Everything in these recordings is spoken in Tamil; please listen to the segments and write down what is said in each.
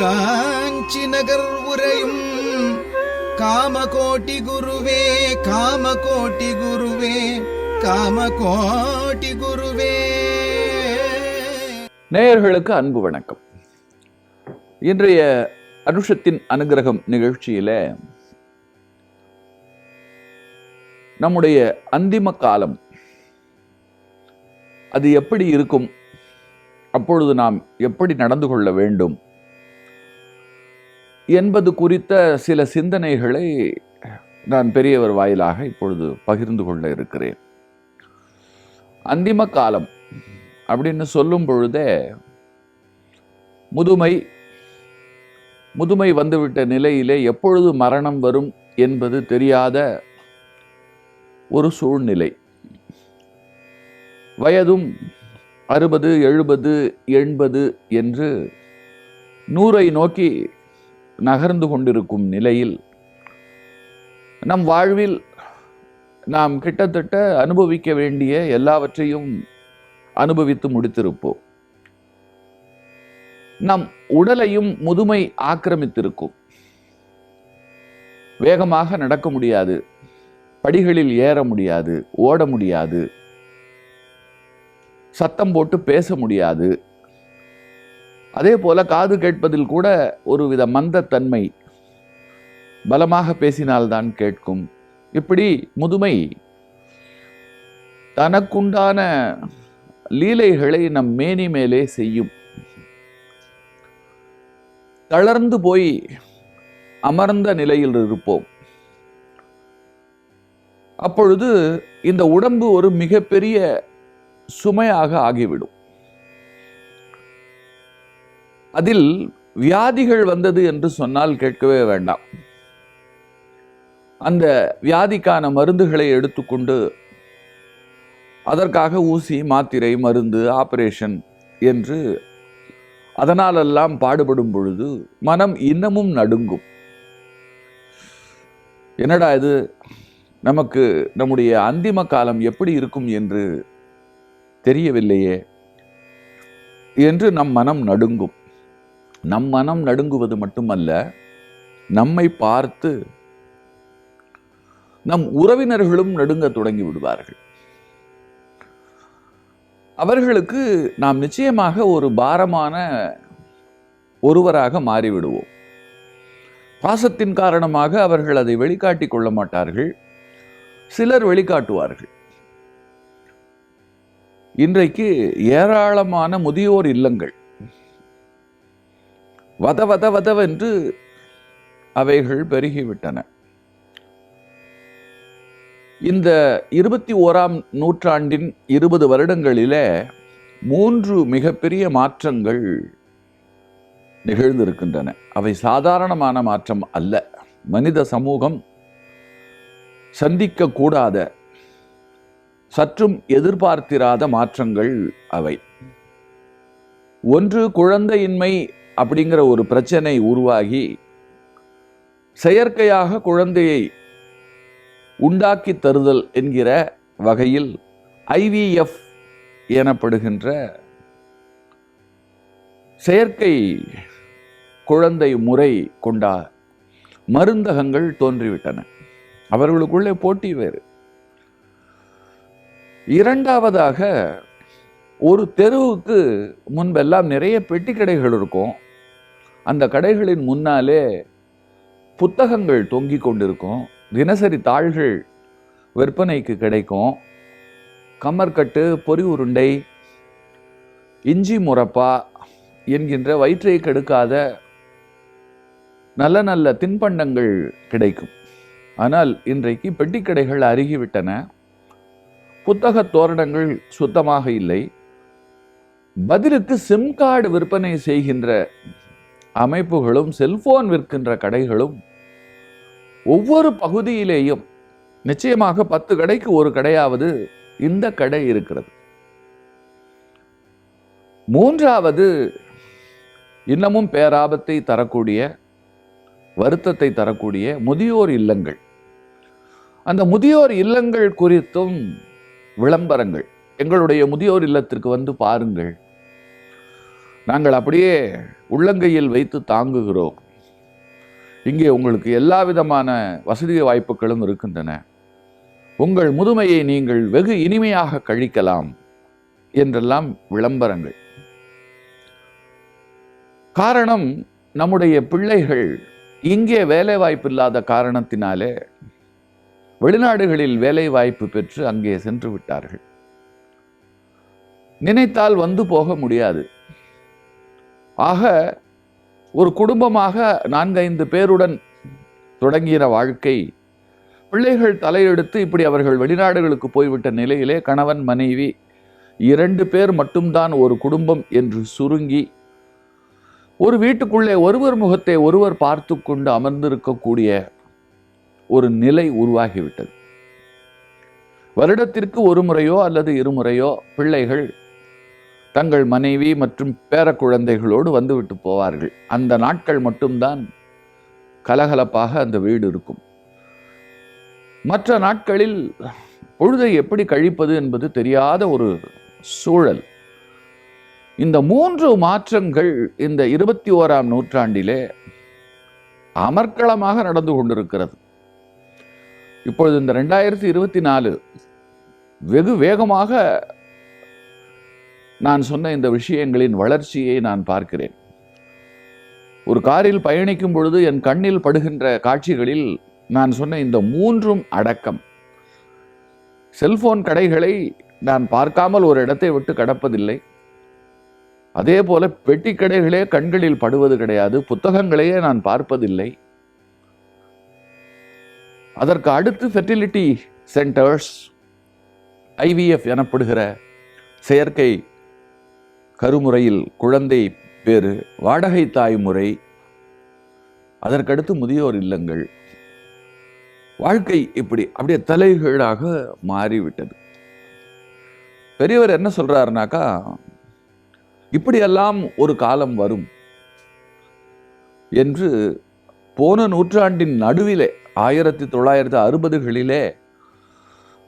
காஞ்சி நகர் உரையும் காமகோட்டி குருவே காமகோட்டி குருவே காமகோட்டி குருவே. நேயர்களுக்கு அன்பு வணக்கம். இன்றைய அனுஷத்தின் அனுகிரகம் நிகழ்ச்சியில நம்முடைய அந்திம காலம் அது எப்படி இருக்கும்? அப்பொழுது நாம் எப்படி நடந்து கொள்ள வேண்டும்? என்பது குறித்த சில சிந்தனைகளை நான் பெரியவர் வாயிலாக இப்பொழுது பகிர்ந்து கொள்ள இருக்கிறேன். அந்திம காலம் அப்படின்னு சொல்லும் பொழுதே முதுமை முதுமை வந்துவிட்ட நிலையிலே எப்பொழுது மரணம் வரும் என்பது தெரியாத ஒரு சூழ்நிலை. வயதும் அறுபது எழுபது எண்பது என்று நூறை நோக்கி நகர்ந்து கொண்டிருக்கும் நிலையில் நம் வாழ்வில் நாம் கிட்டத்தட்ட அனுபவிக்க வேண்டிய எல்லாவற்றையும் அனுபவித்து முடித்திருப்போம். நம் உடலையும் முதுமை ஆக்கிரமித்திருக்கும். வேகமாக நடக்க முடியாது. படிகளில் ஏற முடியாது ஓட முடியாது. சத்தம் போட்டு பேச முடியாது. அதே போல காது கேட்பதில் கூட ஒருவித மந்தத்தன்மை பலமாக பேசினால்தான் கேட்கும். இப்படி முதுமை தனக்குண்டான லீலைகளை நம் மேனி மேலே செய்யும். தளர்ந்து போய் அமர்ந்த நிலையில் இருப்போம். அப்பொழுது இந்த உடம்பு ஒரு மிகப்பெரிய சுமையாக ஆகிவிடும். அதில் வியாதிகள் வந்தது என்று சொன்னால் கேட்கவே வேண்டாம். அந்த வியாதிக்கான மருந்துகளை எடுத்துக்கொண்டு அதற்காக ஊசி மாத்திரை மருந்து ஆபரேஷன் என்று அதனாலெல்லாம் பாடுபடும் பொழுது மனம் இன்னமும் நடுங்கும். என்னடா இது? நமக்கு நம்முடைய அந்திம காலம் எப்படி இருக்கும் என்று தெரியவில்லையே என்று நம் மனம் நடுங்கும். நம் மனம் நடுங்குவது மட்டுமல்ல நம்மை பார்த்து நம் உறவினர்களும் நடுங்க தொடங்கி விடுவார்கள். அவர்களுக்கு நாம் நிச்சயமாக ஒரு பாரமான ஒருவராக மாறிவிடுவோம். பாசத்தின் காரணமாக அவர்கள் அதை வெளிக்காட்டிக் கொள்ள மாட்டார்கள். சிலர் வெளிக்காட்டுவார்கள். இன்றைக்கு ஏராளமான முதியோர் இல்லங்கள் வத வத வதவென்று அவைகள் பெருகிவிட்டன. இந்த இருபத்தி ஓராம் நூற்றாண்டின் இருபது வருடங்களிலே மூன்று மிகப்பெரிய மாற்றங்கள் நிகழ்ந்திருக்கின்றன. அவை சாதாரணமான மாற்றம் அல்ல. மனித சமூகம் சந்திக்கக்கூடாத சற்றும் எதிர்பார்த்திராத மாற்றங்கள் அவை. ஒன்று குழந்தையின்மை அப்படிங்கிற ஒரு பிரச்சனை உருவாகி செயற்கையாக குழந்தையை உண்டாக்கி தருதல் என்கிற வகையில் ஐவிஎஃப் எனப்படுகின்ற செயற்கை குழந்தை முறை கொண்ட மருந்தகங்கள் தோன்றிவிட்டன. அவர்களுக்குள்ளே போட்டி வேறு. இரண்டாவதாக ஒரு தெருவுக்கு முன்பெல்லாம் நிறைய பெட்டி கடைகள் இருக்கும். அந்த கடைகளின் முன்னாலே புத்தகங்கள் தொங்கிக் கொண்டிருக்கும். தினசரி தாள்கள் விற்பனைக்கு கிடைக்கும். கம்மர்கட்டு பொறி உருண்டை இஞ்சி முரப்பா என்கின்ற வயிற்றை கெடுக்காத நல்ல நல்ல தின்பண்டங்கள் கிடைக்கும். ஆனால் இன்றைக்கு பெட்டிக்கடைகள் அருகிவிட்டன. புத்தக தோரணங்கள் சுத்தமாக இல்லை. பதிலுக்கு சிம் கார்டு விற்பனை செய்கின்ற அமைப்புகளும் செல்போன் விற்கின்ற கடைகளும் ஒவ்வொரு பகுதியிலேயும் நிச்சயமாக பத்து கடைக்கு ஒரு கடையாவது இந்த கடை இருக்கிறது. மூன்றாவது இன்னமும் பேராபத்தை தரக்கூடிய வருத்தத்தை தரக்கூடிய முதியோர் இல்லங்கள். அந்த முதியோர் இல்லங்கள் குறித்தும் விளம்பரங்கள். எங்களுடைய முதியோர் இல்லத்திற்கு வந்து பாருங்கள். நாங்கள் அப்படியே உள்ளங்கையில் வைத்து தாங்குகிறோம். இங்கே உங்களுக்கு எல்லா விதமான வசதி வாய்ப்புகளும் இருக்கின்றன. உங்கள் முதுமையை நீங்கள் வெகு இனிமையாக கழிக்கலாம் என்றெல்லாம் விளம்பரங்கள். காரணம் நம்முடைய பிள்ளைகள் இங்கே வேலை வாய்ப்பு இல்லாத காரணத்தினாலே வெளிநாடுகளில் வேலை வாய்ப்பு பெற்று அங்கே சென்று விட்டார்கள். நினைத்தால் வந்து போக முடியாது. ஆக ஒரு குடும்பமாக நான்கைந்து பேருடன் தொடங்கின வாழ்க்கை பிள்ளைகள் தலையெடுத்து இப்படி அவர்கள் வெளிநாடுகளுக்கு போய்விட்ட நிலையிலே கணவன் மனைவி இரண்டு பேர் மட்டும்தான் ஒரு குடும்பம் என்று சுருங்கி ஒரு வீட்டுக்குள்ளே ஒருவர் முகத்தை ஒருவர் பார்த்து கொண்டு அமர்ந்திருக்கக்கூடிய ஒரு நிலை உருவாகிவிட்டது. வருடத்திற்கு ஒரு முறையோ அல்லது இருமுறையோ பிள்ளைகள் தங்கள் மனைவி மற்றும் பேர குழந்தைகளோடு வந்துவிட்டு போவார்கள். அந்த நாட்கள் மட்டும்தான் கலகலப்பாக அந்த வீடு இருக்கும். மற்ற நாட்களில் பொழுதை எப்படி கழிப்பது என்பது தெரியாத ஒரு சூழல். இந்த மூன்று மாற்றங்கள் இந்த இருபத்தி ஓராம் நூற்றாண்டிலே அமர்க்களமாக நடந்து கொண்டிருக்கிறது. இப்பொழுது இந்த ரெண்டாயிரத்தி இருபத்தி நாலு வெகு வேகமாக நான் சொன்ன இந்த விஷயங்களின் வளர்ச்சியை நான் பார்க்கிறேன். ஒரு காரில் பயணிக்கும் பொழுது என் கண்ணில் படுகின்ற காட்சிகளில் நான் சொன்ன இந்த மூன்றும் அடக்கம். செல்போன் கடைகளை நான் பார்க்காமல் ஒரு இடத்தை விட்டு கடப்பதில்லை. அதே போல பெட்டி கடைகளே கண்களில் படுவது கிடையாது புத்தகங்களையே நான் பார்ப்பதில்லை. அதற்கு அடுத்து ஃபெர்டிலிட்டி சென்டர்ஸ் ஐவிஎஃப் எனப்படுகிற செயற்கை கருமுறையில் குழந்தை பேறு வாடகை தாய் முறை. அதற்கடுத்து முதியோர் இல்லங்கள். வாழ்க்கை இப்படி அப்படியே தலைகீழாக மாறிவிட்டது. பெரியவர் என்ன சொல்றாருனாக்கா இப்படியெல்லாம் ஒரு காலம் வரும் என்று போன நூற்றாண்டின் நடுவிலே ஆயிரத்தி தொள்ளாயிரத்தி அறுபதுகளிலே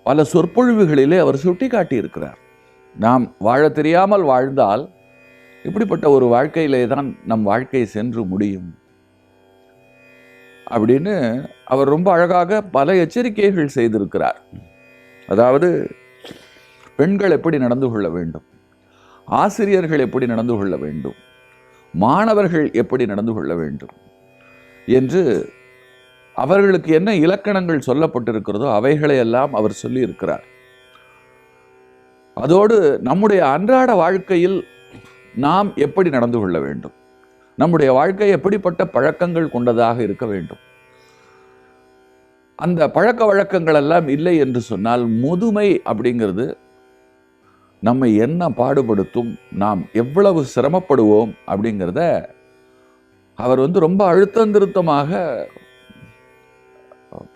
பல சொற்பொழிவுகளிலே அவர் சுட்டி இருக்கிறார் நாம் வாழ தெரியாமல் வாழ்ந்தால் இப்படிப்பட்ட ஒரு வாழ்க்கையிலே தான் நம் வாழ்க்கை சென்று முடியும். அப்படின்னு அவர் ரொம்ப அழகாக பல எச்சரிக்கைகள் செய்திருக்கிறார். அதாவது பெண்கள் எப்படி நடந்து கொள்ள வேண்டும்? ஆசிரியர்கள் எப்படி நடந்து கொள்ள வேண்டும்? மாணவர்கள் எப்படி நடந்து கொள்ள வேண்டும்? என்று அவர்களுக்கு என்ன இலக்கணங்கள் சொல்லப்பட்டிருக்கிறதோ அவைகளையெல்லாம் அவர் சொல்லியிருக்கிறார். அதோடு நம்முடைய அன்றாட வாழ்க்கையில் நாம் எப்படி நடந்து கொள்ள வேண்டும்? நம்முடைய வாழ்க்கை எப்படிப்பட்ட பழக்கங்கள் கொண்டதாக இருக்க வேண்டும்? அந்த பழக்க வழக்கங்கள் எல்லாம் இல்லை என்று சொன்னால் முதுமை அப்படிங்கிறது நம்மை என்ன பாடுபடுத்தும் நாம் எவ்வளவு சிரமப்படுவோம் அப்படிங்கிறத அவர் வந்து ரொம்ப அழுத்தம் திருத்தமாக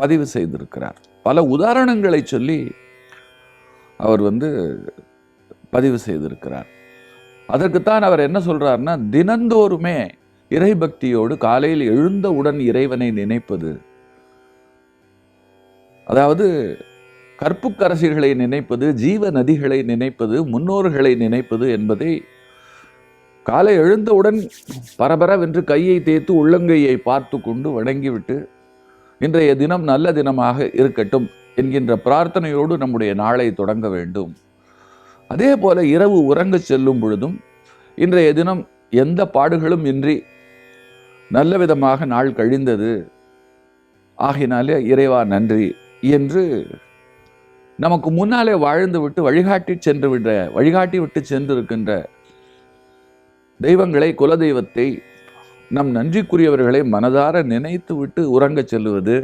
பதிவு செய்திருக்கிறார். பல உதாரணங்களை சொல்லி அவர் வந்து பதிவு செய்திருக்கிறார். அதற்குத்தான் அவர் என்ன சொல்கிறாருன்னா தினந்தோறுமே இறைபக்தியோடு காலையில் எழுந்தவுடன் இறைவனை நினைப்பது. அதாவது கற்புக்கரசிகளை நினைப்பது ஜீவ நதிகளை நினைப்பது முன்னோர்களை நினைப்பது என்பதை காலை எழுந்தவுடன் பரபரவென்று கையை தேய்த்து உள்ளங்கையை பார்த்து கொண்டு வணங்கிவிட்டு இன்றைய தினம் நல்ல தினமாக இருக்கட்டும். என்கின்ற பிரார்த்தனையோடு நம்முடைய நாளை தொடங்க வேண்டும். அதே போல இரவு உறங்க செல்லும் பொழுதும் இன்றைய தினம் எந்த பாடுகளும் இன்றி நல்ல விதமாக நாள் கழிந்தது. ஆகினாலே இறைவா நன்றி என்று நமக்கு முன்னாலே வாழ்ந்து விட்டு வழிகாட்டி சென்று விட வழிகாட்டி விட்டு சென்றிருக்கின்ற தெய்வங்களை குலதெய்வத்தை நம் நன்றிக்குரியவர்களை மனதார நினைத்து விட்டு உறங்கச் செல்லுவது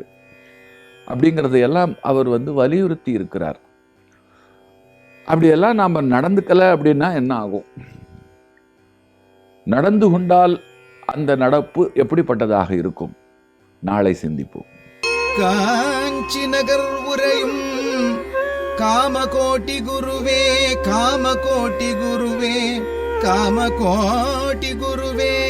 அப்படிங்கிறதையெல்லாம் அவர் வந்து வலியுறுத்தி இருக்கிறார். அப்படியெல்லாம் நாம் நடந்துக்கலை அப்படின்னா என்ன ஆகும்? நடந்து கொண்டால் அந்த நடப்பு எப்படிப்பட்டதாக இருக்கும்? நாளை சிந்திப்போம். காஞ்சி நகர் உரையும் காமகோட்டி குருவே காமகோட்டி குருவே காமகோட்டி குருவே.